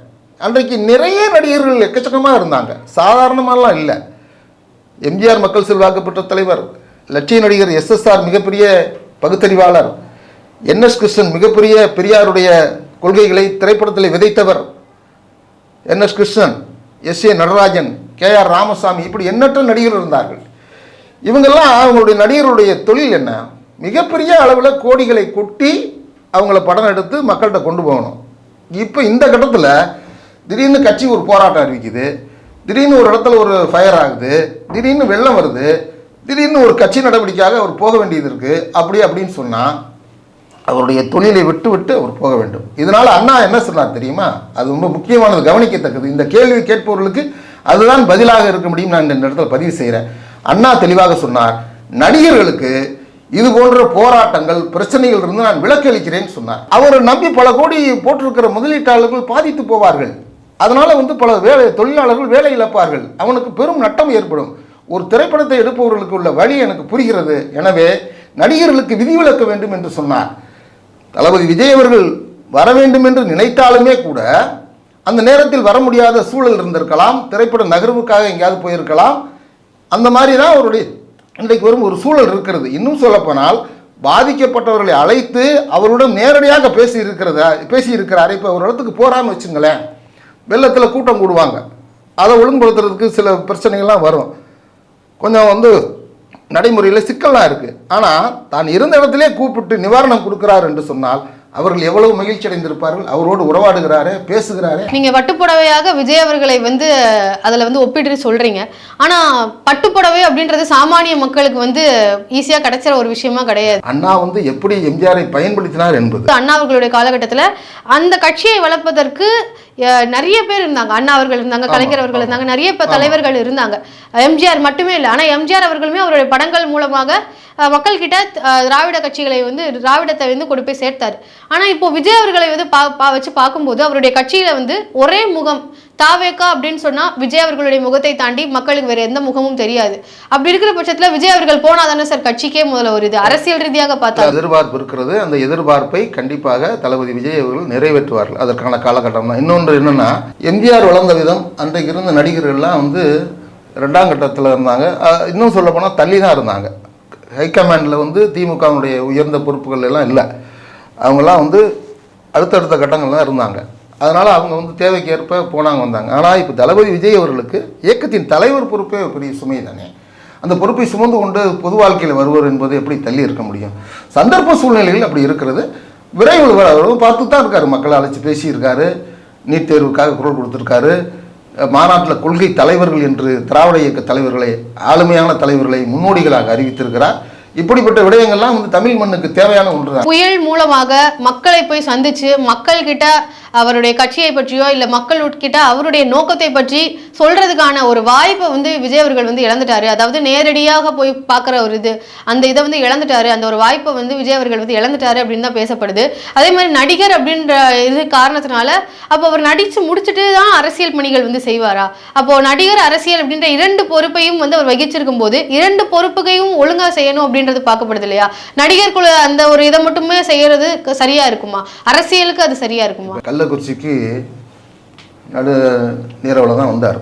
அன்றைக்கு நிறைய நடிகர்கள் எக்கச்சக்கமாக இருந்தாங்க. சாதாரணமாலாம் இல்லை. எம்ஜிஆர் மக்கள் செல்வாக்கு பெற்ற தலைவர் லட்சிய நடிகர் எஸ்எஸ்ஆர் மிகப்பெரிய பகுத்தறிவாளர் என்எஸ் கிருஷ்ணன் மிகப்பெரிய பெரியாருடைய கொள்கைகளை திரைப்படத்தில் விதைத்தவர் NS Krishnan S A Natarajan K R Ramasamy இப்படி எண்ணற்ற நடிகர்கள் இருந்தார்கள். இவங்கெல்லாம் அவங்களுடைய நடிகருடைய தொழில் என்ன? மிகப்பெரிய அளவில் கோடிகளை கொட்டி அவங்கள படம் எடுத்து மக்கள்கிட்ட கொண்டு போகணும். இப்போ இந்த கட்டத்தில் திடீர்னு கட்சி ஒரு போராட்டம் அறிவிக்குது. திடீர்னு ஒரு இடத்துல ஒரு ஃபயர் ஆகுது. திடீர்னு வெள்ளம் வருது. திடீர்னு ஒரு கட்சி நடவடிக்கையாக அவர் போக வேண்டியது இருக்குது அப்படி அப்படின்னு சொன்னால் அவருடைய தொழிலை விட்டு விட்டு அவர் போக வேண்டும். இதனால் அண்ணா என்ன சொன்னார் தெரியுமா? அது ரொம்ப முக்கியமானது கவனிக்கத்தக்கது. இந்த கேள்வி கேட்பவர்களுக்கு அதுதான் பதிலாக இருக்க முடியும். நான் இந்த இடத்துல பதிவு செய்கிறேன் அண்ணா தெளிவாக சொன்னார் நடிகர்களுக்கு இது போன்ற போராட்டங்கள் பிரச்சனைகள் இருந்து நான் விளக்களிக்கிறேன்னு சொன்னார். அவர் நம்பி பல கோடி போட்டிருக்கிற முதலீட்டாளர்கள் பாதித்து போவார்கள். அதனால் வந்து பல வேலை தொழிலாளர்கள் வேலை இழப்பார்கள். அவனுக்கு பெரும் நட்டம் ஏற்படும். ஒரு திரைப்படத்தை எடுப்பவர்களுக்கு உள்ள வழி எனக்கு புரிகிறது. எனவே நடிகர்களுக்கு விதிவிலக்க வேண்டும் என்று சொன்னார். தளபதி விஜய் அவர்கள் வர வேண்டும் என்று நினைத்தாலுமே கூட அந்த நேரத்தில் வர முடியாத சூழல் இருந்திருக்கலாம். திரைப்பட நகர்வுக்காக எங்கேயாவது போயிருக்கலாம். அந்த மாதிரி தான் அவருடைய இன்றைக்கு வரும் ஒரு சூழல் இருக்கிறது. இன்னும் சொல்லப்போனால் பாதிக்கப்பட்டவர்களை அழைத்து அவருடன் நேரடியாக பேசி இருக்கிறதா பேசி இருக்கிறார் இப்போ ஒரு இடத்துக்கு போகிறான்னு வச்சுங்களேன். வெள்ளத்தில் கூட்டம் கூடுவாங்க அதை ஒழுங்குபடுத்துறதுக்கு சில பிரச்சனைகள்லாம் வரும். கொஞ்சம் வந்து நடைமுறையில் சிக்கல்லாம் இருக்குது ஆனால் தான் இருந்த இடத்திலே கூப்பிட்டு நிவாரணம் கொடுக்குறாரு என்று சொன்னால் அவர்கள் எவ்வளவு மகிழ்ச்சி அடைந்திருப்பார்கள்? அவரோடு உறவாடுகிறாரே பேசுகிறாரே. நீங்க பட்டுப்புடவையாக விஜய் அவர்களை வந்து அதுல வந்து ஒப்பிட்டு சொல்றீங்க. ஆனா பட்டுப்புடவை அப்படின்றது சாமானிய மக்களுக்கு வந்து ஈஸியா கிடைச்சிற ஒரு விஷயமா கிடையாது. அண்ணா வந்து எப்படி எம்ஜிஆரை பயன்படுத்தினார் என்பது. அண்ணா அவர்களுடைய காலகட்டத்துல அந்த கட்சியை வளர்ப்பதற்கு நிறைய பேர் இருந்தாங்க. அண்ணா அவர்கள் இருந்தாங்க கலைஞர் அவர்கள் இருந்தாங்க நிறைய தலைவர்கள் இருந்தாங்க. எம்ஜிஆர் மட்டுமே இல்லை. ஆனா எம்ஜிஆர் அவர்களுமே அவருடைய படங்கள் மூலமாக மக்கள்கிட்ட திராவிட கட்சிகளை வந்து திராவிடத்தை வந்து கொண்டு போய் சேர்த்தார். ஆனால் இப்போ விஜய் அவர்களை வந்து பா பா வச்சு பார்க்கும்போது அவருடைய கட்சியில வந்து ஒரே முகம் தாவேக்கா அப்படின்னு சொன்னா விஜய் அவர்களுடைய முகத்தை தாண்டி மக்களுக்கு வேற எந்த முகமும் தெரியாது. அப்படி இருக்கிற பட்சத்துல விஜய் அவர்கள் போனா தானே சார் கட்சிக்கே முதல்ல ஒரு இது அரசியல் ரீதியாக பார்த்தா எதிர்பார்ப்பு இருக்கிறது. அந்த எதிர்பார்ப்பை கண்டிப்பாக தளபதி விஜய் அவர்கள் நிறைவேற்றுவார்கள். அதற்கான காலகட்டம் தான். இன்னொன்று என்னன்னா எம்ஜிஆர் வளர்ந்த விதம் அன்றைக்கு இருந்த நடிகர்கள்லாம் வந்து ரெண்டாம் கட்டத்தில் இருந்தாங்க. இன்னும் சொல்ல போனால் தள்ளி தான் இருந்தாங்க. ஹைகமாண்டில் வந்து திமுகவுடைய உயர்ந்த பொறுப்புகள் எல்லாம் இல்லை. அவங்கெல்லாம் வந்து அடுத்தடுத்த கட்டங்கள் தான் இருந்தாங்க. அதனால் அவங்க வந்து தேவைக்கேற்ப போனாங்க வந்தாங்க. ஆனால் இப்போ தளபதி விஜய் அவர்களுக்கு இயக்கத்தின் தலைவர் பொறுப்பே பெரிய சுமை தானே. அந்த பொறுப்பை சுமந்து கொண்டு பொது வாழ்க்கையில் வருவர் என்பது எப்படி தள்ளி இருக்க முடியும்? சந்தர்ப்ப சூழ்நிலையில் அப்படி இருக்கிறது. விரைவில் வர அவரும் பார்த்து தான் இருக்காரு. மக்களை அழைச்சி பேசியிருக்காரு. நீட் தேர்வுக்காக குரல் கொடுத்துருக்காரு. மாநாட்டில் கொள்கை தலைவர்கள் என்று திராவிட இயக்க தலைவர்களை ஆளுமையான தலைவர்களை முன்னோடிகளாக அறிவித்திருக்கிறார். இப்படிப்பட்ட விடயங்கள்லாம் வந்து தமிழ் மண்ணுக்கு தேவையான ஒன்று தான் புயல் மூலமாக மக்களை போய் சந்திச்சு மக்கள் கிட்ட அவருடைய கட்சியை பற்றியோ இல்ல மக்கள் கிட்ட அவருடைய நோக்கத்தை பற்றி சொல்றதுக்கான ஒரு வாய்ப்பை வந்து விஜய் அவர்கள் வந்து இழந்துட்டாரு. அதாவது நேரடியாக போய் பார்க்குற ஒரு இது அந்த இதை வந்து இழந்துட்டாரு. அந்த ஒரு வாய்ப்பை வந்து விஜய் அவர்கள் வந்து இழந்துட்டாரு அப்படின்னு தான் பேசப்படுது. அதே மாதிரி நடிகர் அப்படின்ற இது காரணத்தினால அப்போ அவர் நடிச்சு முடிச்சுட்டு தான் அரசியல் பணிகள் வந்து செய்வாரா? அப்போ நடிகர் அரசியல் அப்படின்ற இரண்டு பொறுப்பையும் வந்து அவர் வகிச்சிருக்கும் போது இரண்டு பொறுப்புகையும் ஒழுங்கா செய்யணும் அப்படின்னு அப்படின்றது பார்க்கப்படுது இல்லையா? நடிகர் குழு அந்த ஒரு இதை மட்டுமே செய்யறது சரியா இருக்குமா? அரசியலுக்கு அது சரியா இருக்குமா? கள்ளக்குறிச்சிக்கு நடு நீரவில் தான் வந்தார்.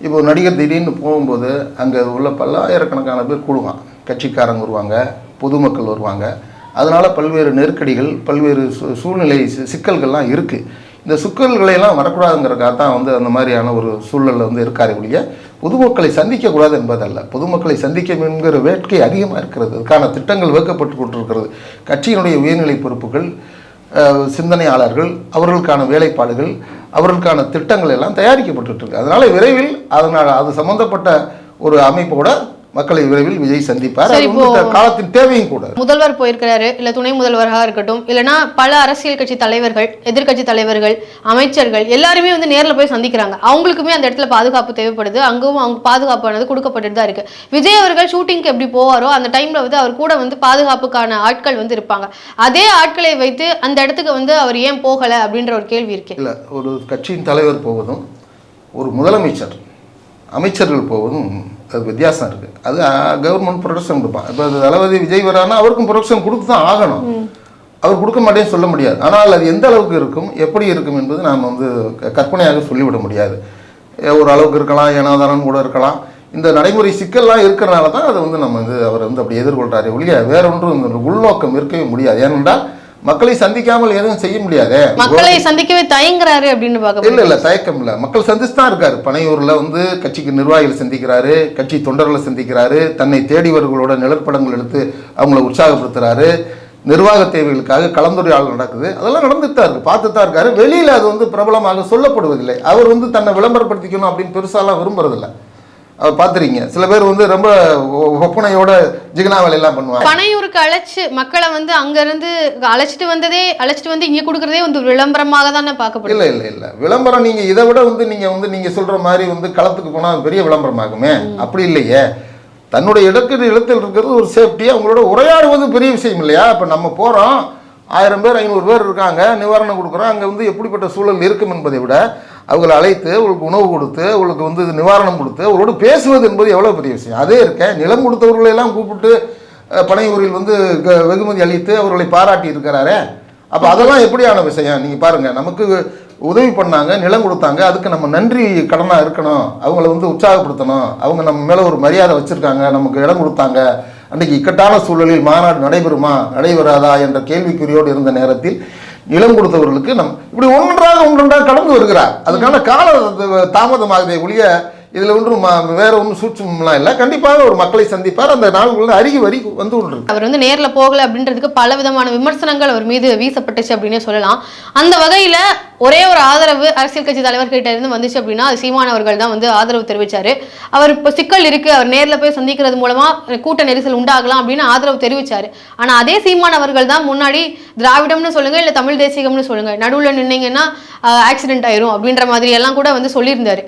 இப்போ நடிகர் திடீர்னு போகும்போது அங்கே உள்ள பல்லாயிரக்கணக்கான பேர் கூடுவான். கட்சிக்காரங்க வருவாங்க பொதுமக்கள் வருவாங்க. அதனால் பல்வேறு நெருக்கடிகள் பல்வேறு சூ- சூழ்நிலை சிக்கல்கள்லாம் இருக்குது இந்த சிக்கல்களையெல்லாம் வரக்கூடாதுங்கிறக்காக தான் வந்து அந்த மாதிரியான ஒரு சூழலில் வந்து இருக்காரு ஒழிய பொதுமக்களை சந்திக்கக்கூடாது என்பதல்ல. பொதுமக்களை சந்திக்க என்கிற வேட்கை அதிகமாக இருக்கிறது. அதுக்கான திட்டங்கள் வகுக்கப்பட்டு கொண்டிருக்கிறது. கட்சியினுடைய உயர்நிலை பொறுப்புகள் சிந்தனையாளர்கள் அவர்களுக்கான வேலைப்பாடுகள் அவர்களுக்கான திட்டங்கள் எல்லாம் தயாரிக்கப்பட்டு இருக்கு. அதனால் விரைவில் அதனால் அது சம்பந்தப்பட்ட ஒரு அமைப்போட மக்களை விரைவில் விஜய் சந்திப்பார். காலத்தின் தேவையும் கூட முதல்வர் போயிருக்கிறாரு இல்ல துணை முதல்வராக இருக்கட்டும் இல்லைன்னா பல அரசியல் கட்சி தலைவர்கள் எதிர்க்கட்சி தலைவர்கள் அமைச்சர்கள் எல்லாருமே வந்து நேர்ல போய் சந்திக்கிறாங்க. அவங்களுக்குமே அந்த இடத்துல பாதுகாப்பு தேவைப்படுது. அங்கவும் அவங்க பாதுகாப்பானது கொடுக்கப்பட்டுட்டு தான் இருக்கு. விஜய் அவர்கள் ஷூட்டிங்க்கு எப்படி போவாரோ அந்த டைம்ல வந்து அவர் கூட வந்து பாதுகாப்புக்கான ஆட்கள் வந்து இருப்பாங்க. அதே ஆட்களை வைத்து அந்த இடத்துக்கு வந்து அவர் ஏன் போகல அப்படின்ற ஒரு கேள்வி இருக்கு. இல்லை ஒரு கட்சியின் தலைவர் போவதும் ஒரு முதலமைச்சர் அமைச்சர்கள் போவதும் அது வித்தியாசம் இருக்குது அது கவர்மெண்ட் ப்ரொடக்ஷன் கொடுப்பான் இப்போ அது தளபதி விஜய் வரானா அவருக்கும் ப்ரொடக்ஷன் கொடுத்து தான் ஆகணும். அவர் கொடுக்க மாட்டேன்னு சொல்ல முடியாது. ஆனால் அது எந்த அளவுக்கு இருக்கும் எப்படி இருக்கும் என்பது நாம் வந்து கற்பனையாக சொல்லிவிட முடியாது. ஒரு அளவுக்கு இருக்கலாம் ஏனாதானம் கூட இருக்கலாம். இந்த நடைமுறை சிக்கல்லாம் இருக்கிறனால தான் அதை வந்து நம்ம வந்து அவர் வந்து அப்படி எதிர்கொள்கிறாரே ஒழிய வேற ஒன்றும் உள்நோக்கம் இருக்கவே முடியாது. ஏனென்றால் மக்களை சந்திக்காமல் எதுவும் செய்ய முடியாதே? மக்களை சந்திக்கவே தயங்குறாரு அப்படின்னு பார்க்க இல்ல இல்ல தயக்கம் இல்ல. மக்கள் சந்திச்சு தான் இருக்காரு. பனையூர்ல வந்து கட்சிக்கு நிர்வாகிகளை சந்திக்கிறாரு கட்சி தொண்டர்களை சந்திக்கிறாரு தன்னை தேடியவர்களோட நிழற்படங்கள் எடுத்து அவங்கள உற்சாகப்படுத்துறாரு. நிர்வாக தேவைகளுக்காக கலந்துரையாடல் நடக்குது. அதெல்லாம் நடந்துட்டு தான் இருக்கு. பார்த்து தான் இருக்காரு. வெளியில அது வந்து பிரபலமாக சொல்லப்படுவதில்லை. அவர் வந்து தன்னை விளம்பரப்படுத்திக்கணும் அப்படின்னு பெருசாலாம் விரும்புறதில்ல. அவர் பார்த்துறீங்க சில பேர் வந்து ரொம்ப ஒப்பனையோட ஜிகனா வேலையெல்லாம் பண்ணுவாங்க. பனையூருக்கு அழைச்சு மக்களை வந்து அங்க இருந்து அழைச்சிட்டு வந்ததே அழைச்சிட்டு வந்து இங்க கொடுக்கறதே வந்து விளம்பரமாக தானே பார்க்கப்படுது? இல்ல இல்ல இல்ல. விளம்பரம் நீங்க இதை விட வந்து நீங்க வந்து நீங்க சொல்ற மாதிரி வந்து களத்துக்கு போனா அது பெரிய விளம்பரமாகுமே? அப்படி இல்லையே. தன்னுடைய இடத்தில் இடத்தில் இருக்கிறது ஒரு சேஃப்டி அவங்களோட உரையாடுவது பெரிய விஷயம் இல்லையா? இப்போ நம்ம போறோம். ஆயிரம் பேர் ஐநூறு பேர் இருக்காங்க. நிவாரணம் கொடுக்குறோம். அங்கே வந்து எப்படிப்பட்ட சூழல் இருக்கும் என்பதை விட அவங்களை அழைத்து அவங்களுக்கு உணவு கொடுத்து அவங்களுக்கு வந்து நிவாரணம் கொடுத்து அவரோடு பேசுவது என்பது எவ்வளோ பெரிய விஷயம். அதே இருக்க நிலம் கொடுத்தவர்களை எல்லாம் கூப்பிட்டு பனையூரில் வந்து க- வெகுமதி அளித்து அவர்களை பாராட்டி இருக்கிறாரே அப்போ அதெல்லாம் எப்படியான விஷயம்? நீங்கள் பாருங்கள் நமக்கு உதவி பண்ணாங்க நிலம் கொடுத்தாங்க அதுக்கு நம்ம நன்றி கடனாக இருக்கணும் அவங்கள வந்து உற்சாகப்படுத்தணும் அவங்க நம்ம மேலே ஒரு மரியாதை வச்சுருக்காங்க நமக்கு இடம் கொடுத்தாங்க அன்றைக்கி இக்கட்டான சூழலில் மாநாடு நடைபெறுமா நடைபெறாதா என்ற கேள்விக்குறியோடு இருந்த நேரத்தில் நிலம் கொடுத்தவர்களுக்கு நம் இப்படி ஒன்றாக ஒன்றொன்றாக கடந்து வருகிறார். அதுக்கான கால தாமதமாகுதே ஒழிய இதில் ஒன்றும் வேற ஒன்றும் சூட்சம்லாம் இல்லை. கண்டிப்பாக ஒரு மக்களை சந்திப்பார். அந்த நாள்குள்ள அருகி வரி வந்து கொண்டிருக்கு அவர் வந்து நேர்ல போகலை அப்படின்றதுக்கு பல விதமான விமர்சனங்கள் அவர் மீது வீசப்பட்டுச்சு அப்படின்னே சொல்லலாம். அந்த வகையில ஒரே ஒரு ஆதரவு அரசியல் கட்சி தலைவர்கிட்ட இருந்து வந்துச்சு அப்படின்னா அது சீமான் அவர்கள் தான் வந்து ஆதரவு தெரிவிச்சாரு. அவர் இப்போ சிக்கல் இருக்கு. அவர் நேர்ல போய் சந்திக்கிறது மூலமா கூட்ட நெரிசல் உண்டாகலாம் அப்படின்னு ஆதரவு தெரிவிச்சாரு. ஆனா அதே சீமான் அவர்கள் தான் முன்னாடி திராவிடம்னு சொல்லுங்க இல்லை தமிழ் தேசியம்னு சொல்லுங்க நடுவுல நின்னீங்கன்னா ஆக்சிடென்ட் ஆயிரும் அப்படின்ற மாதிரி எல்லாம் கூட வந்து சொல்லியிருந்தாரு.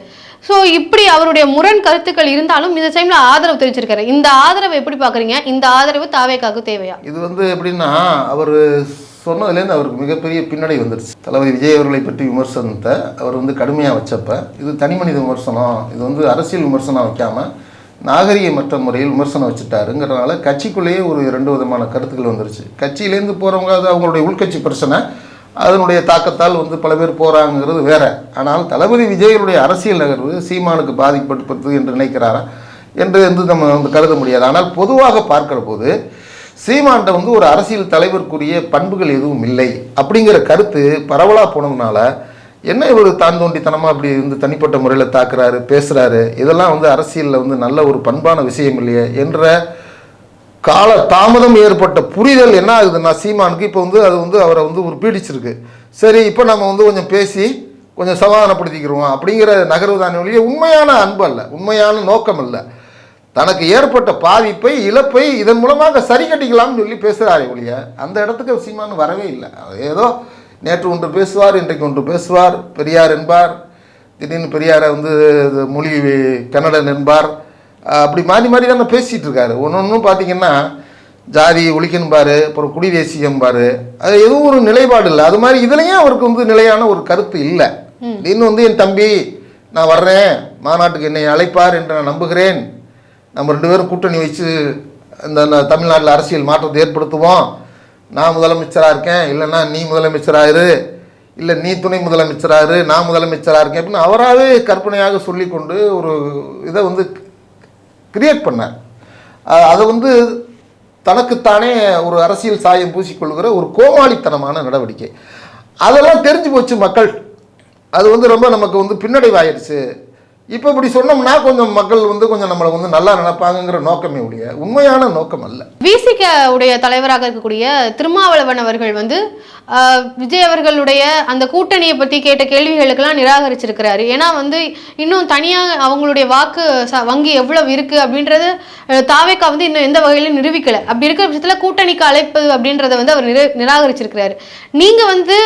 ஸோ இப்படி அவருடைய முரண் கருத்துக்கள் இருந்தாலும் இந்த டைம்ல ஆதரவு தெரிவிச்சிருக்காரு. இந்த ஆதரவை எப்படி பாக்குறீங்க இந்த ஆதரவு தாவேக்காக்கு தேவையா? இது வந்து எப்படின்னா அவர் சொன்னதுலேருந்து அவருக்கு மிகப்பெரிய பின்னடை வந்துருச்சு. தளபதி விஜய் அவர்களை பற்றி விமர்சனத்தை அவர் வந்து கடுமையாக வச்சப்ப இது தனி மனித விமர்சனம் இது வந்து அரசியல் விமர்சனம் வைக்காம நாகரிகமற்ற முறையில் விமர்சனம் வச்சுட்டாருங்கிறனால கட்சிக்குள்ளேயே ஒரு ரெண்டு விதமான கருத்துக்கள் வந்துருச்சு. கட்சியிலேருந்து போகிறவங்க அது அவங்களுடைய உள்கட்சி பிரச்சனை அதனுடைய தாக்கத்தால் வந்து பல பேர் போகிறாங்கிறது வேற. ஆனால் தளபதி விஜயனுடைய அரசியல் நகர்வு சீமானுக்கு பாதிக்கப்பட்டது என்று நினைக்கிறாரா என்று வந்து நம்ம வந்து கருத முடியாது. ஆனால் பொதுவாக பார்க்கிற போது சீமான்ட்ட வந்து ஒரு அரசியல் தலைவருக்குரிய பண்புகள் எதுவும் இல்லை அப்படிங்கிற கருத்து பரவலாக போனதுனால என்ன இவர் தான் தோண்டித்தனமாக அப்படி வந்து தனிப்பட்ட முறையில் தாக்குறாரு பேசுகிறாரு இதெல்லாம் வந்து அரசியலில் வந்து நல்ல ஒரு பண்பான விஷயம் இல்லையே என்ற கால தாமதம் ஏற்பட்ட புரிதல் என்ன ஆகுதுன்னா சீமானுக்கு இப்போ வந்து அது வந்து அவரை வந்து ஒரு பீடிச்சிருக்கு. சரி இப்போ நம்ம வந்து கொஞ்சம் பேசி கொஞ்சம் சமாதானப்படுத்திக்கிறோம்? அப்படிங்கிற நகர்வு தானே வழியே உண்மையான அன்பு அல்ல. உண்மையான நோக்கம் அல்ல. தனக்கு ஏற்பட்ட பாதிப்பை இழப்பை இதன் மூலமாக சரி கட்டிக்கலாம்னு சொல்லி பேசுகிறாரே ஒழிய அந்த இடத்துக்கு சீமான் வரவே இல்லை. ஏதோ நேற்று ஒன்று பேசுவார் இன்றைக்கு ஒன்று பேசுவார். பெரியார் என்பார். திடீர்னு பெரியாரை வந்து இது மொழி கன்னடன் என்பார். அப்படி மாறி மாறி தானே பேசிகிட்டு இருக்காரு. ஒன்று ஒன்றும் பார்த்தீங்கன்னா ஜாதி ஒழிக்கணும்பாரு அப்புறம் குடி தேசியம்பாரு அது எதுவும் ஒரு நிலைப்பாடு இல்லை. அது மாதிரி இதுலேயும் அவருக்கு வந்து நிலையான ஒரு கருத்து இல்லை. இன்னும் வந்து என் தம்பி நான் வர்றேன். மாநாட்டுக்கு என்னை அழைப்பார் என்று நான் நம்புகிறேன். நம்ம ரெண்டு பேரும் கூட்டணி வச்சு இந்த தமிழ்நாட்டில் அரசியல் மாற்றத்தை ஏற்படுத்துவோம். நான் முதலமைச்சராக இருக்கேன். இல்லைன்னா நீ முதலமைச்சராக இரு இல்லை நீ துணை முதலமைச்சராக இரு நான் முதலமைச்சராக இருக்கேன். அப்படின்னு அவராகவே கற்பனையாக சொல்லிக்கொண்டு ஒரு இதை வந்து கிரியேட் பண்ணார். அதை வந்து தனக்குத்தானே ஒரு அரசியல் சாயம் பூசிக்கொள்கிற ஒரு கோமாளித்தனமான நடவடிக்கை. அதெல்லாம் தெரிஞ்சு போச்சு மக்கள். அது வந்து ரொம்ப நமக்கு வந்து பின்னடைவாயிடுச்சு இப்போ இப்படி சொன்னோம்னா கொஞ்சம் மக்கள் வந்து கொஞ்சம் நம்மளை வந்து நல்லா நினைப்பாங்கிற நோக்கமே உடைய உண்மையான நோக்கம் அல்ல. விசிக உடைய தலைவராக இருக்கக்கூடிய திருமாவளவன் அவர்கள் வந்து விஜய் அவர்களுடைய அந்த கூட்டணியை பற்றி கேட்ட கேள்விகளுக்கெல்லாம் நிராகரிச்சிருக்கிறாரு. ஏன்னா வந்து இன்னும் தனியாக அவங்களுடைய வாக்கு ச- வங்கி எவ்வளவு இருக்கு அப்படின்றது தாவேக்கா வந்து இன்னும் எந்த வகையிலும் நிரூபிக்கலை. அப்படி இருக்கிற பட்சத்தில் கூட்டணிக்கு அழைப்பு அப்படின்றத வந்து அவர் நிரா நிராகரிச்சிருக்கிறாரு. நீங்கள் வந்து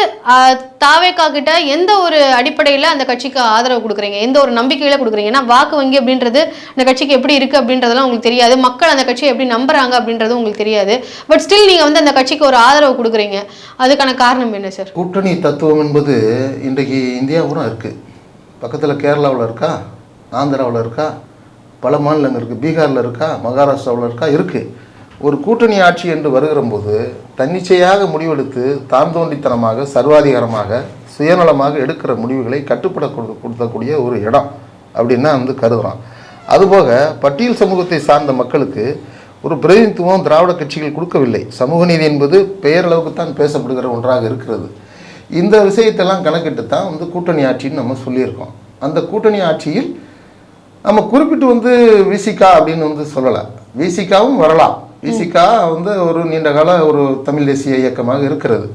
தாவேக்கா கிட்ட எந்த ஒரு அடிப்படையில் அந்த கட்சிக்கு ஆதரவு கொடுக்குறீங்க? எந்த ஒரு நம்பிக்கையில கொடுக்குறீங்க. ஏன்னா வாக்கு வங்கி அப்படின்றது அந்த கட்சிக்கு எப்படி இருக்கு அப்படின்றதெல்லாம் உங்களுக்கு தெரியாது. மக்கள் அந்த கட்சியை எப்படி நம்புறாங்க அப்படின்றது உங்களுக்கு தெரியாது. பட் ஸ்டில் நீங்க வந்து அந்த கட்சிக்கு ஒரு ஆதரவு கொடுக்குறீங்க. அதுக்கான காரணம் என்ன சார் கூட்டணி தத்துவம் என்பது இன்றைக்கு இந்தியா பூரா இருக்குது பக்கத்தில் கேரளாவில் இருக்கா? ஆந்திராவில் இருக்கா? பல மாநிலங்கள் இருக்குது பீகாரில் இருக்கா? மகாராஷ்டிராவில் இருக்கா? இருக்குது ஒரு கூட்டணி ஆட்சி என்று வருகிற போது தன்னிச்சையாக முடிவெடுத்து தான் தோண்டித்தனமாக சர்வாதிகாரமாக சுயநலமாக எடுக்கிற முடிவுகளை கட்டுப்பட கொடு- கொடுத்தக்கூடிய ஒரு இடம். அப்படின்னு வந்து கருதுகிறான் அதுபோக பட்டியல் சமூகத்தை சார்ந்த மக்களுக்கு ஒரு பிரதிநிதித்துவம் திராவிட கட்சிகள் கொடுக்கவில்லை. சமூக நீதி என்பது பெயரளவுக்கு தான் பேசப்படுகிற ஒன்றாக இருக்கிறது. இந்த விஷயத்தெல்லாம் கணக்கிட்டு தான் வந்து கூட்டணி ஆட்சின்னு நம்ம சொல்லியிருக்கோம். அந்த கூட்டணி ஆட்சியில் நம்ம குறிப்பிட்டு வந்து விசிகா அப்படின்னு வந்து சொல்லலை. விசிகாவும் வரலாம். விசிகா வந்து ஒரு நீண்ட கால ஒரு தமிழ் தேசிய இயக்கமாக இருக்கிறது.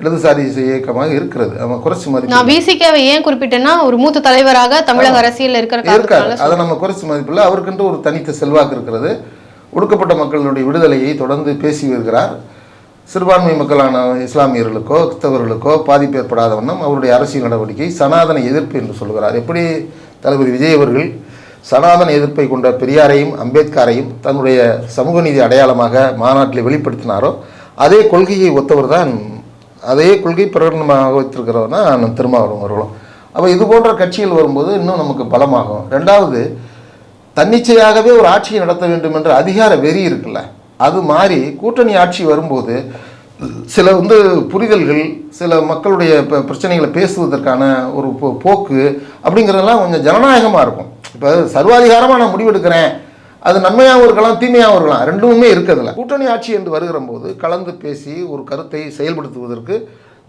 இடதுசாரி இயக்கமாக இருக்கிறது. நம்ம குறைச்சி மதிப்பு நான் விசிகாவை ஏன் குறிப்பிட்டேன்னா ஒரு மூத்த தலைவராக தமிழக அரசியல் இருக்கிற இருக்காரு அதை நம்ம குறைச்சி மதிப்பில்லை அவருக்கென்று ஒரு தனித்த செல்வாக்கு இருக்கிறது. ஒடுக்கப்பட்ட மக்களுடைய விடுதலையை தொடர்ந்து பேசி வருகிறார். சிறுபான்மை மக்களான இஸ்லாமியர்களுக்கோ கிறிஸ்தவர்களுக்கோ பாதிப்பு ஏற்படாத வண்ணம் அவருடைய அரசியல் நடவடிக்கை சனாதன எதிர்ப்பு என்று சொல்கிறார். எப்படி தளபதி விஜய் அவர்கள் சனாதன எதிர்ப்பை கொண்ட பெரியாரையும் அம்பேத்கரையும் தன்னுடைய சமூக நீதி அடையாளமாக மாநாட்டில் வெளிப்படுத்தினாரோ அதே கொள்கையை ஒத்தவர் தான் அதே கொள்கை பிரகடனமாக வைத்திருக்கிறவர் தான் நம்ம திருமாவளவன் அவர்களும். அப்போ இது போன்ற கட்சிகள் வரும்போது இன்னும் நமக்கு பலமாகும். ரெண்டாவது தன்னிச்சையாகவே ஒரு ஆட்சியை நடத்த வேண்டும் என்ற அதிகார வெறி இருக்குல்ல. அது மாதிரி கூட்டணி ஆட்சி வரும்போது சில வந்து புரிதல்கள் சில மக்களுடைய ப- பிரச்சனைகளை பேசுவதற்கான ஒரு போ- போக்கு அப்படிங்கிறதெல்லாம் கொஞ்சம் ஜனநாயகமாக இருக்கும். இப்போ சர்வாதிகாரமாக நான் முடிவெடுக்கிறேன். அது நன்மையாகவும் இருக்கலாம் தீமையாகவும் இருக்கலாம். ரெண்டுமே இருக்கிறதுல கூட்டணி ஆட்சி என்று வருகிற போது கலந்து பேசி ஒரு கருத்தை செயல்படுத்துவதற்கு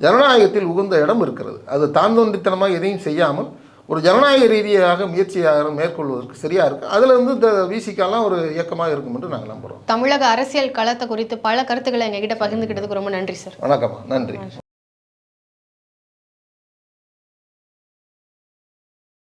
ஜனநாயகத்தில் உகந்த இடம் இருக்கிறது. அது தான் தோன்றித்தனமாக எதையும் செய்யாமல் ஒரு ஜனநாயக ரீதியாக முயற்சியாக மேற்கொள்வதற்கு சரியாக இருக்குது அதில் வந்து இந்த விசிகாலாம் ஒரு இயக்கமாக இருக்கும் என்று நாங்கள் நம்புகிறோம் தமிழக அரசியல் களத்தை குறித்து பல கருத்துக்களை எங்ககிட்ட பகிர்ந்துக்கிட்டதுக்கு ரொம்ப நன்றி சார். வணக்கம்மா. நன்றி.